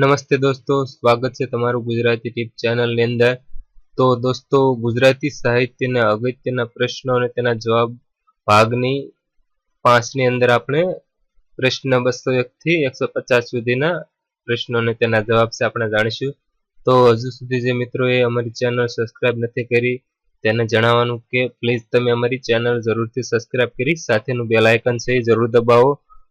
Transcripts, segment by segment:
નમસ્તે દોસ્તો, સ્વાગત છે તમારું ગુજરાતી ટીપ ચેનલની અંદર. તો દોસ્તો, ગુજરાતી સાહિત્યના અગત્યના પ્રશ્નો અને તેના જવાબ ભાગની પાંચની અંદર આપણે પ્રશ્ન બસો એકથી એકસો પચાસ સુધીના પ્રશ્નો અને તેના જવાબ છે આપણે જાણીશું. તો હજુ સુધી જે મિત્રોએ અમારી ચેનલ સબસ્ક્રાઇબ નથી કરી, તેને જણાવવાનું કે પ્લીઝ તમે અમારી ચેનલ જરૂરથી સબસ્ક્રાઇબ કરી, સાથેનું બેલ આઇકન છે એ જરૂર દબાવો.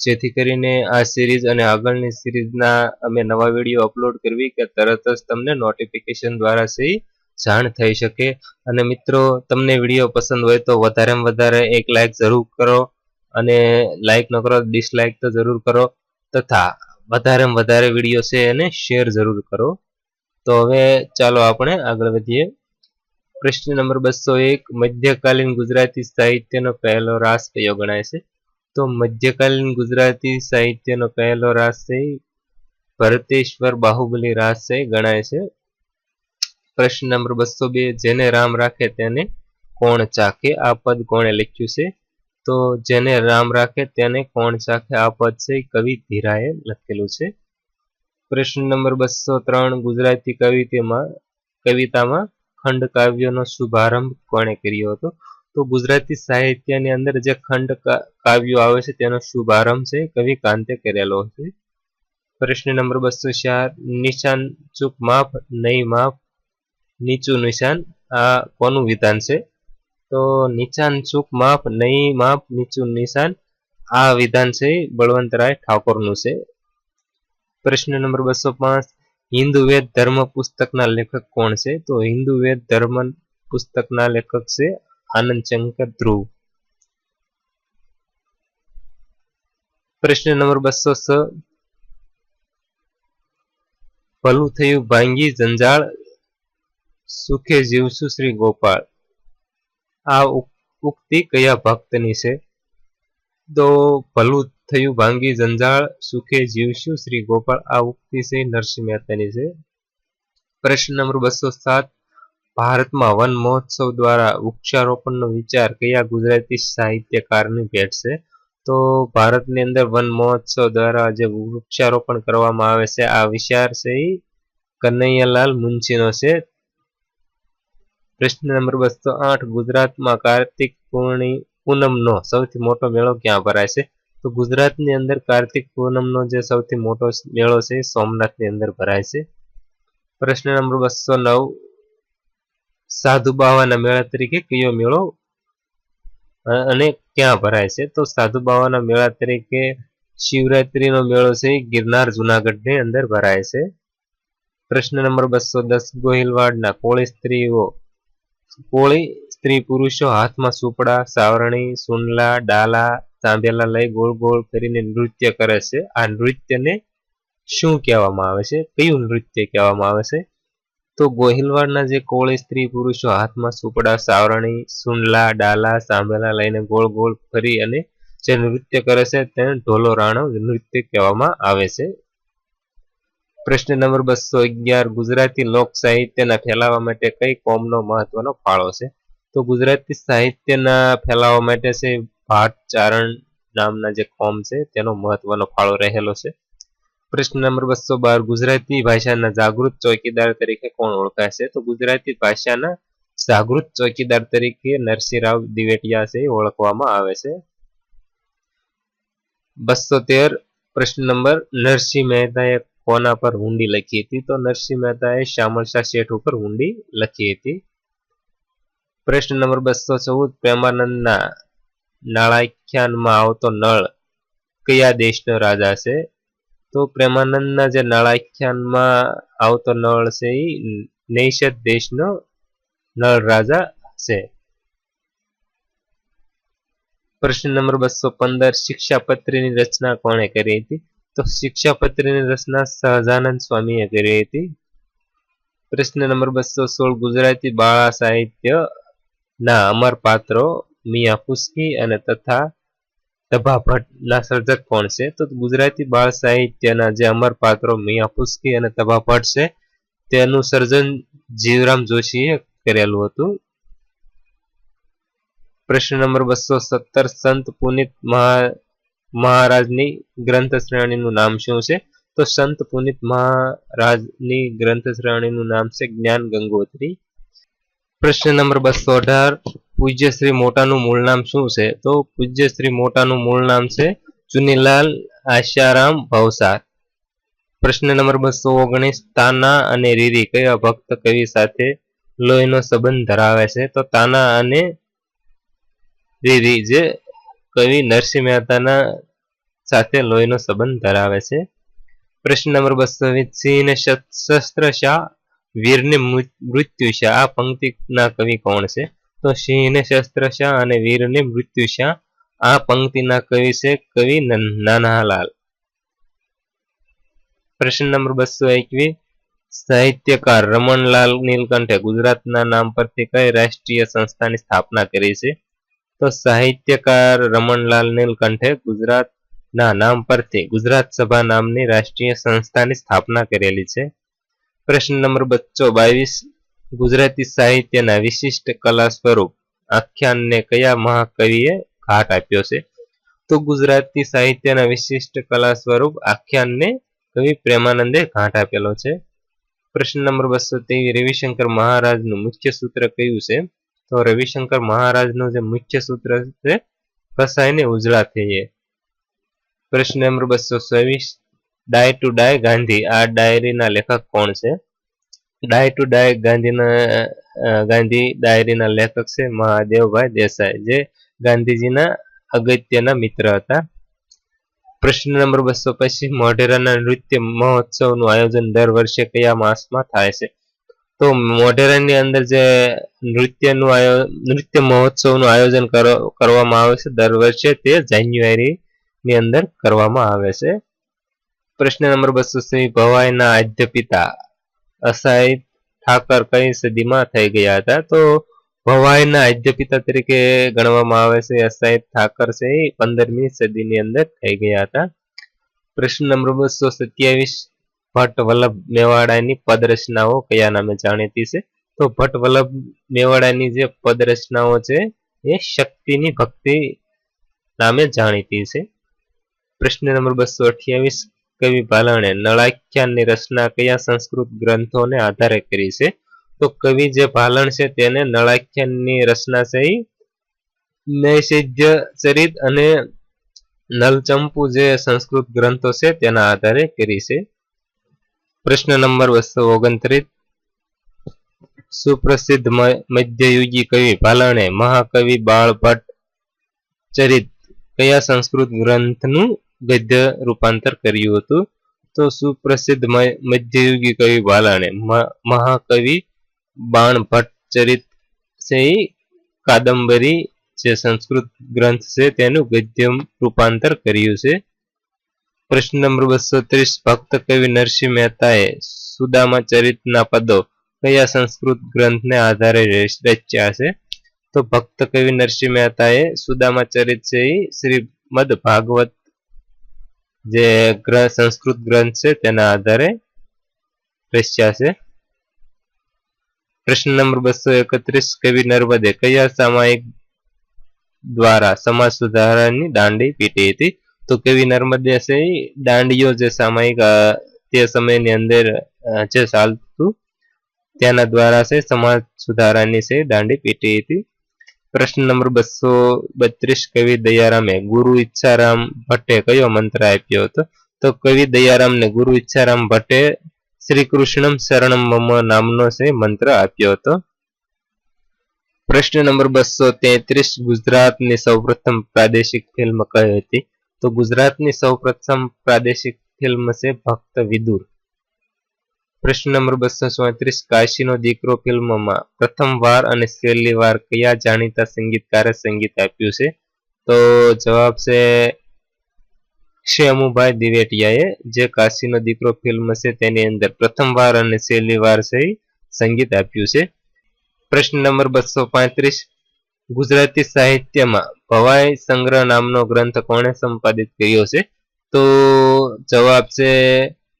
જેથી કરીને આ સિરીઝ અને આગળની સિરીઝના અમે નવા વીડિયો અપલોડ કરવી કે તરત જ તમને નોટિફિકેશન દ્વારા સહી જાણ થઈ શકે. અને મિત્રો, તમને વીડિયો પસંદ હોય તો વધારેમાં વધારે એક લાઇક જરૂર કરો અને લાઇક ન કરો ડિસલાઇક તો જરૂર કરો તથા વધારેમાં વધારે વીડિયો છે એને શેર જરૂર કરો. તો હવે ચાલો આપણે આગળ વધીએ. પ્રશ્ન નંબર બસો એક, મધ્યકાલીન ગુજરાતી સાહિત્યનો પહેલો રાસ કયો ગણાય છે? તો મધ્યકાલીન ગુજરાતી સાહિત્યનો પહેલો રાસ ભરતેશ્વર બાહુબલી રાસ ગણાય છે. પ્રશ્ન નંબર બસો બે, જેને રામ રાખે તેને કોણ ચાખે? આ પદ કોણે લખ્યું છે? તો જેને રામ રાખે તેને કોણ ચાખે? આ પદ છે કવિ ધીરાએ લખેલું છે. પ્રશ્ન નંબર બસો ત્રણ, ગુજરાતી કવિતામાં કવિતામાં ખંડ કાવ્યનો શુભારંભ કોણે કર્યો હતો? તો ગુજરાતી સાહિત્યની અંદર જે ખંડ કાવ્યો આવે છે, તેનો શુભારંભ છે, કવિ કાંતે કરેલો છે. પ્રશ્ન નંબર બસો ચાર, નિશાન ચૂક માફ, નહીં માફ, નીચું નિશાન, આ કોનું વિધાન છે? તો નિશાન ચૂક માફ, નહીં માફ, નીચું નિશાન, આ વિધાન છે, બળવંતરાય ઠાકોરનું છે. પ્રશ્ન નંબર બસો પાંચ, હિન્દુ વેદ ધર્મ પુસ્તકના લેખક કોણ છે? તો હિન્દુ વેદ ધર્મ પુસ્તકના લેખક છે આનંદ શંકર ધ્રુવ પ્રશ્ન નંબર બસો છ ભલું થયું ભાંગી જંજાળ સુખે જીવશું શ્રી ગોપાળ આ ઉક્તિ કયા ભક્તની છે તો ભલું થયું ભાંગી જંજાળ સુખે જીવશું શ્રી ગોપાળ આ ઉક્તિ છે નરસિંહ મહેતાની છે પ્રશ્ન નંબર બસો સાત ભારતમાં વન મહોત્સવ દ્વારા વૃક્ષારોપણનો વિચાર કયા ગુજરાતી સાહિત્યકારની ભેટ તો ભારતની અંદર વન મહોત્સવ દ્વારા જે વૃક્ષારોપણ કરવામાં આવે છે, આ વિચાર છે એ કનૈયાલાલ મુનશીનો છે. પ્રશ્ન નંબર બસો આઠ, ગુજરાતમાં કાર્તિક પૂર્ણિ, પૂનમનો સૌથી મોટો મેળો ક્યાં ભરાય છે? તો ગુજરાતની અંદર કાર્તિક પૂનમનો જે સૌથી મોટો મેળો છે સોમનાથની અંદર ભરાય છે. પ્રશ્ન નંબર બસો નવ સાધુ બાવાના મેળા તરીકે કયો મેળો અને ક્યાં ભરાય છે? તો સાધુ બાવાના મેળા તરીકે શિવરાત્રીનો મેળો છે ગિરનાર જુનાગઢની અંદર ભરાય છે. પ્રશ્ન નંબર બસો દસ, ગોહિલવાડના કોળી સ્ત્રીઓ, કોળી સ્ત્રી પુરુષો હાથમાં સુપડા, સાવરણી સુનલા ડાલા, તાંબેલા લઈ ગોળ ગોળ કરીને નૃત્ય કરે છે. આ નૃત્યને શું કહેવામાં આવે છે? કયું નૃત્ય કહેવામાં આવે છે? તો ગોહિલવાડના જે કોળી સ્ત્રી પુરુષો હાથમાં સુપડા, સાવરણી, સુંડલા, ડાલા સાંભેલા લઈને ગોળ ગોળ ફરી અને જે નૃત્ય કરે છે તેને ઢોલો રાણો નૃત્ય કહેવામાં આવે છે. પ્રશ્ન નંબર બસો અગિયાર, ગુજરાતી લોક સાહિત્યના ફેલાવા માટે કઈ કોમનો મહત્વનો ફાળો છે? તો ગુજરાતી સાહિત્યના ફેલાવા માટે છે ભાટ ચારણ નામના જે કોમ છે તેનો મહત્વનો ફાળો રહેલો છે. પ્રશ્ન નંબર બસો બાર, ગુજરાતી ભાષાના જાગૃત ચોકીદાર તરીકે કોણ ઓળખાય છે તો ગુજરાતી ભાષાના જાગૃત ચોકીદાર તરીકે નરસિંહરાવ દિવેટિયા છે ઓળખવામાં આવે છે. બસો તેર, પ્રશ્ન નંબર, નરસિંહ મહેતાએ કોના પર હુંડી લખી હતી? તો નરસિંહ મહેતાએ શામળશાહ શેઠ ઉપર હુંડી લખી હતી. પ્રશ્ન નંબર બસો ચૌદ, પ્રેમાનંદના નાળાખ્યાનમાં આવતો નળ કયા દેશનો રાજા છે? તો પ્રેમાનંદના જે નળાખ્યાનમાં આવતો નળ છે એ નૈષદ દેશનો નળ રાજા છે. પ્રશ્ન નંબર બસો પંદર, શિક્ષાપત્રીની રચના કોણે કરી હતી? તો શિક્ષાપત્રીની રચના સહજાનંદ સ્વામીએ કરી હતી. પ્રશ્ન નંબર બસો સોળ, ગુજરાતી બાળા સાહિત્ય ના અમર પાત્રો મિયા ફુસ્કી અને તથા તભા ભટ્ટના સર્જક કોણ છે? તો ગુજરાતી બાળ સાહિત્યના જે અમર પાત્રો મિયા ફુસ્કી અને તભા ભટ્ટ છે, તેનું સર્જન જીવરામ જોશીએ કરેલું હતું. પ્રશ્ન નંબર બસો સત્તર, સંત પુનિત મહારાજની ગ્રંથ શ્રેણીનું નામ શું છે? તો સંત પુનિત મહારાજની ગ્રંથ શ્રેણીનું નામ છે જ્ઞાન ગંગોત્રી. પ્રશ્ન નંબર બસો અઢાર. પૂજ્યશ્રી મોટાનું મૂળ નામ શું છે? તો પૂજ્યશ્રી મોટાનું મૂળ નામ છે ચુનીલાલ આશારામ ભવસાર. પ્રશ્ન નંબર બસો ઓગણીસ, તાના અને રીરી કયા ભક્ત કવિ સાથે લોહીનો સંબંધ ધરાવે છે? તો તાના અને રીરી જે કવિ નરસિંહ મહેતાના સાથે લોહીનો સંબંધ ધરાવે છે. પ્રશ્ન નંબર બસો વીસ, સિંહ શસ્ત્ર શાહ વીરને મૃત્યુ શાહ આ પંક્તિના કવિ કોણ છે? તો સિંહને શસ્ત્ર શાહ અને વીરને મૃત્યુ શાહ આ પંક્તિના કવિ છે કવિ નાનાલાલ પ્રશ્ન નંબર બસો એકવીસ. સાહિત્યકાર રમણલાલ નીલકંઠે ગુજરાતના નામ પરથી કઈ રાષ્ટ્રીય સંસ્થાની સ્થાપના કરી છે? તો સાહિત્યકાર રમણલાલ નીલકંઠે ગુજરાતના નામ પરથી ગુજરાત સભા નામની રાષ્ટ્રીય સંસ્થાની સ્થાપના કરેલી છે. પ્રશ્ન નંબર બચ્ચો બાવીસ. ગુજરાતી સાહિત્યના વિશિષ્ટ કલા સ્વરૂપ આખ્યાનને કયા મહાકવિએ ઘાટ આપ્યો છે? તો ગુજરાતી સાહિત્યના વિશિષ્ટ કલા સ્વરૂપ આખ્યાનને કવિ પ્રેમાનંદે ઘાટ આપેલો છે. પ્રશ્ન નંબર બસો તેવી રવિશંકર મહારાજનું મુખ્ય સૂત્ર કયું છે? તો રવિશંકર મહારાજનું જે મુખ્ય સૂત્ર છે ફસાઈને ઉજળા થઈએ. પ્રશ્ન નંબર બસો ડાય ટુ ડાય ગાંધી, આ ડાયરીના લેખક કોણ છે? ડાય ટુ ડાય ગાંધીના ગાંધી ડાયરીના લેખક છે મહાદેવભાઈ દેસાઈ, જે ગાંધીજીના અગત્યના મિત્ર હતા. પ્રશ્ન નંબર બસો પછી મોઢેરાના નૃત્ય મહોત્સવનું આયોજન દર વર્ષે કયા માસમાં થાય છે? તો મોઢેરાની અંદર જે નૃત્યનું નૃત્ય મહોત્સવનું આયોજન કરવામાં આવે છે, દર વર્ષે તે જાન્યુઆરીની અંદર કરવામાં આવે છે. પ્રશ્ન નંબર બસો ભવાઈના આદ્ય પિતા અસાઈ ઠાકર કઈ સદીમાં થઈ ગયા હતા? તો ભવાઈના આદ્ય પિતા તરીકે ગણવામાં આવે છે અસાઈ ઠાકર છે એ પંદરમી સદીની અંદર થઈ ગયા હતા. પ્રશ્ન નંબર બસો સત્યાવીસ ભટ્ટ વલ્લભ મેવાડાની પદરચનાઓ કયા નામે જાણીતી છે? તો ભટ્ટ વલ્લભ મેવાડાની જે પદરચનાઓ છે એ શક્તિની ભક્તિ નામે જાણીતી છે. પ્રશ્ન નંબર બસો અઠ્યાવીસ કવિ ભાલાણે નળાખ્યાનની રચના કયા સંસ્કૃત ગ્રંથોને આધારે કરી છે? તો કવિ જે ભાલણ છે તેને નળાખ્યાનની રચના છે નૈષિધ્ય ચરિત અને નલચંપુ જે સંસ્કૃત ગ્રંથો છે તેના આધારે કરી છે. પ્રશ્ન નંબર બસો ઓગણત્રીસ. સુપ્રસિદ્ધ મધ્યયુગી કવિ ભાલણે મહાકવિ બાળ ભટ્ટ ચરિત કયા સંસ્કૃત ગ્રંથનું ગદ્ય રૂપાંતર કર્યું હતું. તો સુપ્રસિદ્ધ મધ્યયુગી કવિ ભાલાણે મહાકવિ બાણ કાદંબરી જે સંસ્કૃત ગ્રંથ છે તેનું ગદ્ય રૂપાંતર કર્યું છે. પ્રશ્ન નંબર બસો ત્રીસ, ભક્ત કવિ નરસિંહ મહેતાએ સુદામા ચરિતના પદો કયા સંસ્કૃત ગ્રંથને આધારે રચ્યા છે? તો ભક્ત કવિ નરસિંહ મહેતાએ સુદામા ચરિત છે શ્રીમદ ભાગવત જે સંસ્કૃત ગ્રંથ છે, તેના આધારે રચ્યા છે. પ્રશ્ન નંબર બસો એકત્રીસ, કવિ નર્મદે કયા સામાયિક દ્વારા સમાજ સુધારાની દાંડી પીટી હતી? તો કવિ નર્મદે છે દાંડીઓ જે સામાયિક તે સમયની અંદર જે ચાલતું, તેના દ્વારા છે સમાજ સુધારાની છે દાંડી પીટી હતી. પ્રશ્ન નંબર બસો બત્રીસ, કવિ દયારામે ગુરુ ઈચ્છારામ ભટ્ટે કયો મંત્ર આપ્યો હતો? તો કવિ દયારામને ગુરુ ઈચ્છારામ ભટ્ટે શ્રી કૃષ્ણમ શરણમ નામનો છે મંત્ર આપ્યો હતો. પ્રશ્ન નંબર બસો તેત્રીસ, ગુજરાતની સૌપ્રથમ પ્રાદેશિક ફિલ્મ કઈ હતી? તો ગુજરાતની સૌપ્રથમ પ્રાદેશિક ફિલ્મ છે ભક્ત વિદુર. પ્રશ્ન નંબર બસો ચોત્રીસ કાશીનો દીકરો ફિલ્મમાં પ્રથમવાર અને છેલ્લી વાર કયા જાણીતા સંગીતકારે સંગીત આપ્યું છે? તો જવાબ છે ક્ષેમુભાઈ દિવેટિયાએ, જે કાશીનો દીકરો ફિલ્મ છે તેની અંદર પ્રથમવાર અને છેલ્લી વાર સંગીત આપ્યું છે. પ્રશ્ન નંબર બસો પાંત્રીસ, ગુજરાતી સાહિત્યમાં ભવાઈ સંગ્રહ નામનો ગ્રંથ કોણે સંપાદિત કર્યો છે? તો જવાબ છે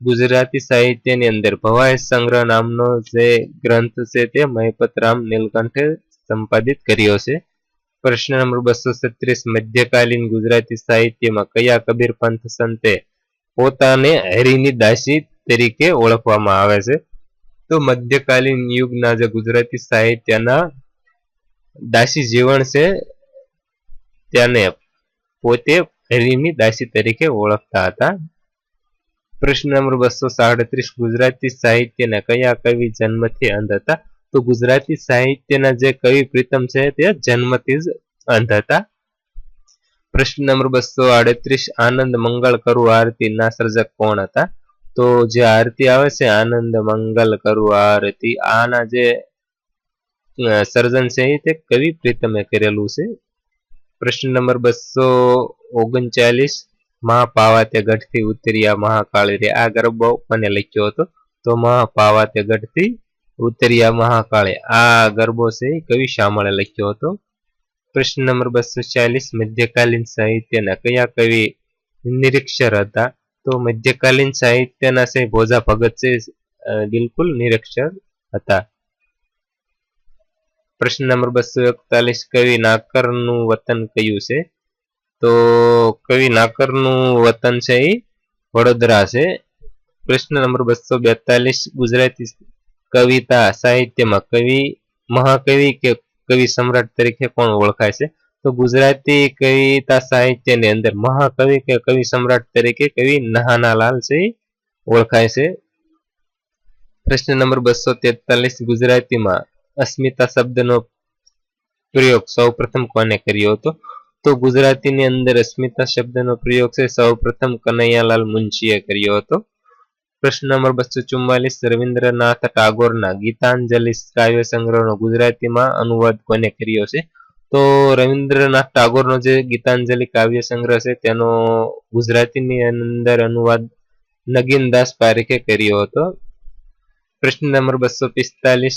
ગુજરાતી સાહિત્યની અંદર ભવાઈ સંગ્રહ નામનો જે ગ્રંથ છે તે મહિપતરામ નીલકંઠે સંપાદિત કર્યો છે. પ્રશ્ન નંબર બસો છત્રીસ, મધ્યકાલીન ગુજરાતી સાહિત્યમાં કયા કબીર પંથ સંતે પોતાને હરિની દાસી તરીકે ઓળખવામાં આવે છે? તો મધ્યકાલીન યુગના જે ગુજરાતી સાહિત્યના દાસી જીવન છે, તેને પોતે હરિની દાસી તરીકે ઓળખતા હતા. પ્રશ્ન નંબર બસો સાડત્રીસ, ગુજરાતી સાહિત્યના કયા કવિ જન્મથી અંધ હતા? તો ગુજરાતી સાહિત્યના જે કવિ પ્રીતમ છે તે જન્મથી જ અંધ હતા. પ્રશ્ન નંબર બસો આડત્રીસ, આનંદ મંગળ કરું આરતી ના સર્જક કોણ હતા? તો જે આરતી આવે છે, આનંદ મંગલ કરું આરતી, આના જે સર્જન છે તે કવિ પ્રીતમે કરેલું છે. પ્રશ્ન નંબર બસો ઓગણચાલીસ મહાપાવા તે ગઢથી ઉતર્યા મહાકાળી રે. આ ગરબો મને લખ્યો હતો. તો મહાપાવા તે ગઢથી ઉતર્યા મહાકાળે. આ ગરબો છે કવિ શામળે લખ્યો હતો. પ્રશ્ન નંબર બસો ચાલીસ, મધ્યકાલીન સાહિત્યના કયા કવિ નિરીક્ષર હતા? તો મધ્યકાલીન સાહિત્યના છે ભોજા ભગત છે બિલકુલ નિરીક્ષર હતા. પ્રશ્ન નંબર બસો એકતાલીસ, કવિ નાકરનું વતન કયું છે? તો કવિ નાકરનું વતન છે એ વડોદરા છે. પ્રશ્ન નંબર બસો બેતાલીસ, ગુજરાતી કવિતા સાહિત્યમાં કવિ, મહાકવિ કે કવિ સમ્રાટ તરીકે કોણ ઓળખાય છે? તો ગુજરાતી કવિતા સાહિત્યની અંદર મહાકવિ કે કવિ સમ્રાટ તરીકે કવિ નહાનાલાલ છે ઓળખાય છે. પ્રશ્ન નંબર બસો તેતાલીસ, ગુજરાતીમાં અસ્મિતા શબ્દનો પ્રયોગ સૌ કોને કર્યો હતો? તો ગુજરાતીની અંદર અસ્મિતા શબ્દનો પ્રયોગ છે. સૌ પ્રથમ કનૈયાલાલ મુનશીએ કર્યો હતો. પ્રશ્ન નંબર બસો ચુમ્માલીસ રવિન્દ્રનાથ ટાગોરના ગીતાંજલિ કાવ્ય સંગ્રહનો ગુજરાતીમાં અનુવાદ કોને કર્યો છે? તો રવિન્દ્રનાથ ટાગોરનો જે ગીતાંજલિ કાવ્ય સંગ્રહ છે, તેનો ગુજરાતીની અંદર અનુવાદ નગીનદાસ પારેખે કર્યો હતો. પ્રશ્ન નંબર બસો પિસ્તાલીસ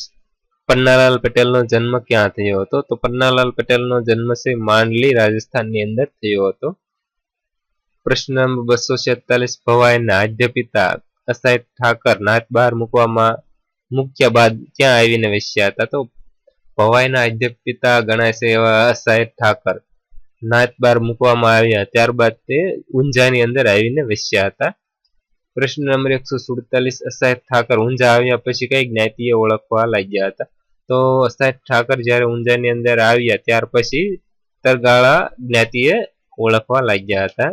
પન્નાલાલ પટેલનો જન્મ ક્યાં થયો હતો? તો પન્નાલાલ પટેલનો જન્મ છે માંડલી, રાજસ્થાનની અંદર થયો હતો. પ્રશ્ન નંબર બસો છેતાલીસ, ભવાઈના આદ્ય પિતા અસાય ઠાકર નાથ બહાર મૂકવામાં મૂક્યા બાદ ક્યાં આવીને વસ્યા હતા? તો ભવાઈના આદ્ય પિતા ગણાય છે એવા અસાય ઠાકર નાથ બહાર મૂકવામાં આવ્યા ત્યારબાદ તે ઊંઝાની અંદર આવીને વસ્યા હતા. પ્રશ્ન નંબર એકસો સુડતાલીસ અસાય ઠાકર ઊંઝા આવ્યા પછી કઈ જ્ઞાતિએ ઓળખવા લાગ્યા હતા? તો અસાહેબ ઠાકર જ્યારે ઊંઝાની અંદર આવ્યા ત્યાર પછી તરગાળા જ્ઞાતિએ ઓળખવા લાગ્યા હતા.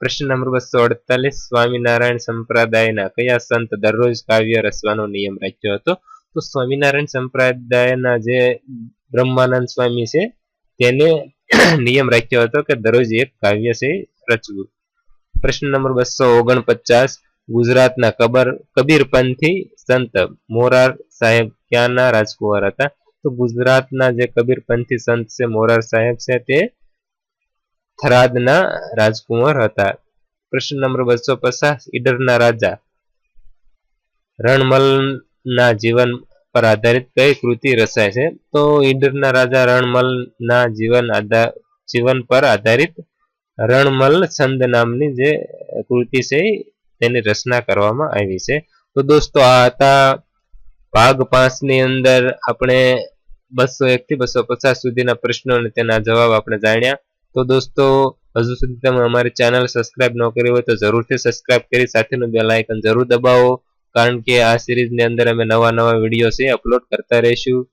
પ્રશ્ન નંબર બસો અડતાલીસ, સ્વામિનારાયણ સંપ્રદાયના કયા સંત દરરોજ કાવ્ય રચવાનો નિયમ રાખ્યો હતો? તો સ્વામિનારાયણ સંપ્રદાયના જે બ્રહ્માનંદ સ્વામી છે, તેને નિયમ રાખ્યો હતો કે દરરોજ એક કાવ્ય છે રચવું. પ્રશ્ન નંબર બસો ઓગણપચાસ, ગુજરાતના કબર, કબીરપંથી સંત મોરાર સાહેબ ક્યાંના રાજકુંવર હતા? તો ગુજરાતના જે કબીરપંથી સંત છે, મોરાર સાહેબ છે, તે થરાદના રાજકુંવર હતા. પ્રશ્ન નંબર બસો પચાસ, ઈડરના રાજા રણમલના જીવન પર આધારિત કઈ કૃતિ રચાય છે? તો ઈડરના રાજા રણમલના જીવન આધાર જીવન પર આધારિત રણમલ છંદ નામની જે કૃતિ છે, તેની રચના કરવામાં આવી છે. તો દોસ્તો, આ હતા ભાગ પાંચની અંદર આપણે બસો એક થી બસો પચાસ સુધીના પ્રશ્નો અને તેના જવાબ આપણે જાણ્યા. તો દોસ્તો, હજુ સુધી તમે અમારી ચેનલ સબસ્ક્રાઇબ ન કરી હોય તો જરૂરથી સબસ્ક્રાઇબ કરી, સાથેનું બેલ આઇકન જરૂર દબાવો. કારણ કે આ સિરીઝની અંદર અમે નવા નવા વીડિયો છે, અપલોડ કરતા રહીશું.